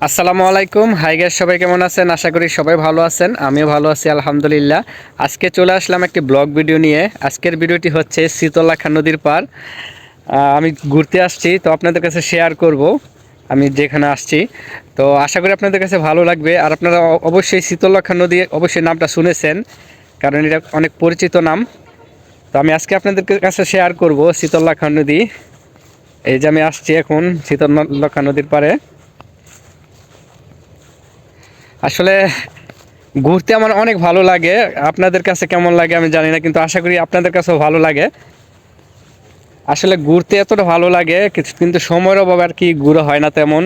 আসসালামু আলাইকুম। High gas সবাই কেমন আছেন? আশা করি সবাই ভালো আছেন। আমিও ভালো আছি, আলহামদুলিল্লাহ। আজকে চলে আসলাম একটি ব্লগ ভিডিও নিয়ে। আজকের ভিডিওটি হচ্ছে শীতলাখা নদীর পার। আমি ঘুরতে আসছি, তো আপনাদের কাছে শেয়ার করব। আমি যেখানে আসছি। তো আশা করি আপনাদের কাছে ভালো লাগবে। আর আপনারা অবশ্যই শীতলাখা নদী অবশ্যই নামটা শুনেছেন, কারণ এটা অনেক পরিচিত নাম। তো আমি আজকে আপনাদের কাছে শেয়ার করব শীতলাখা নদী। এই যে আমি আসছি এখন শীতলক্ষা নদীর পারে। আসলে ঘুরতে আমার অনেক ভালো লাগে। আপনাদের কাছে কেমন লাগে আমি জানি না, কিন্তু আশা করি আপনাদের কাছেও ভালো লাগে। আসলে ঘুরতে এতটা ভালো লাগে কিন্তু সময়ের অভাবে আর কি ঘুরে হয় না তেমন।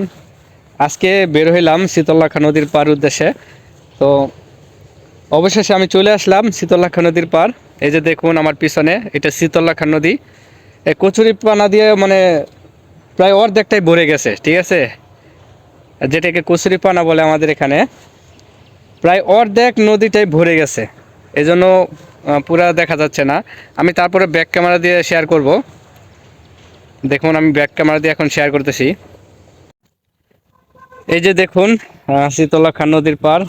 আজকে বের হইলাম শীতলক্ষা নদীর পার উদ্দেশ্যে। তো অবশেষে আমি চলে আসলাম শীতলক্ষা নদীর পার এই যে দেখুন আমার পিছনে, এটা শীতলক্ষা নদী। এই কচুরি পানা দিয়ে মানে প্রায় অর্ধেকটাই ভরে গেছে, ঠিক আছে? যেটাকে কচুরি পানা বলে আমাদের এখানে প্রায় অর্ধেক নদীটাই ভরে গেছে। এজন্য পুরা দেখা যাচ্ছে না। আমি তারপরে ব্যাক ক্যামেরা দিয়ে শেয়ার করব। দেখুন আমি ব্যাক ক্যামেরা দিয়ে এখন শেয়ার করতেছি। এই যে দেখুন আহ, শীতলক্ষা নদীর পার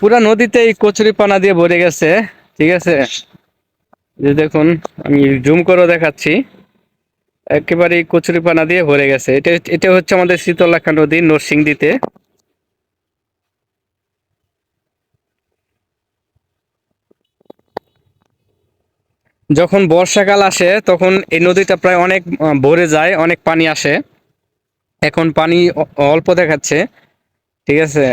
পুরা নদীতেই কচুরি পানা দিয়ে ভরে গেছে ঠিক আছে? যে দেখুন আমি জুম করে দেখাচ্ছি। একেবারে কচুরি পানা দিয়ে ভরে গেছে। এটা এটা হচ্ছে আমাদের শীতলক্ষা নদী নরসিংদীতে। যখন বর্ষাকাল আসে, তখন এই নদীটা প্রায় অনেক ভরে যায়, অনেক পানি আসে। এখন পানি অল্প দেখাচ্ছে, ঠিক আছে?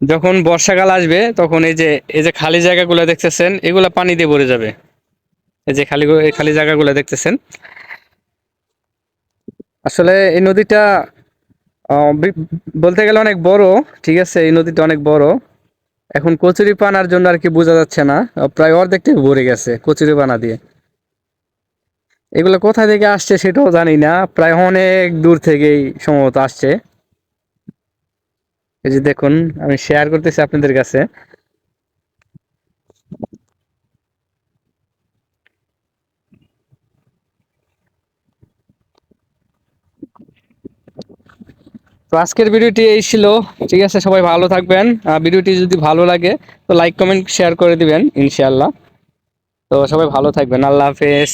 যখন বর্ষাকাল আসবে, তখন এই যে এই যে খালি জায়গাগুলো দেখতেছেন, এগুলা পানি দিয়ে ভরে যাবে। এই যে খালি খালি জায়গাগুলো দেখতেছেন। আসলে এই নদীটা বলতে গেলে অনেক বড়, ঠিক আছে? এই নদীটা অনেক বড়। এখন কচুরি পানার জন্য আর কি বোঝা যাচ্ছে না। প্রায় অর্ধেকটাই ভরে গেছে কচুরি পানা দিয়ে। এগুলো কোথা থেকে আসছে সেটাও জানি না। প্রায় অনেক দূর থেকেই সম্ভবত আসছে। এই যে দেখুন, আমি শেয়ার করতেছি আপনাদের কাছে। আজকের ভিডিওটি এই ছিল। ঠিক আছে, সবাই ভালো থাকবেন। ভিডিওটি যদি ভালো লাগে, তো লাইক কমেন্ট শেয়ার করে দিবেন ইনশাল্লাহ তো সবাই ভালো থাকবেন। আল্লাহ হাফেজ।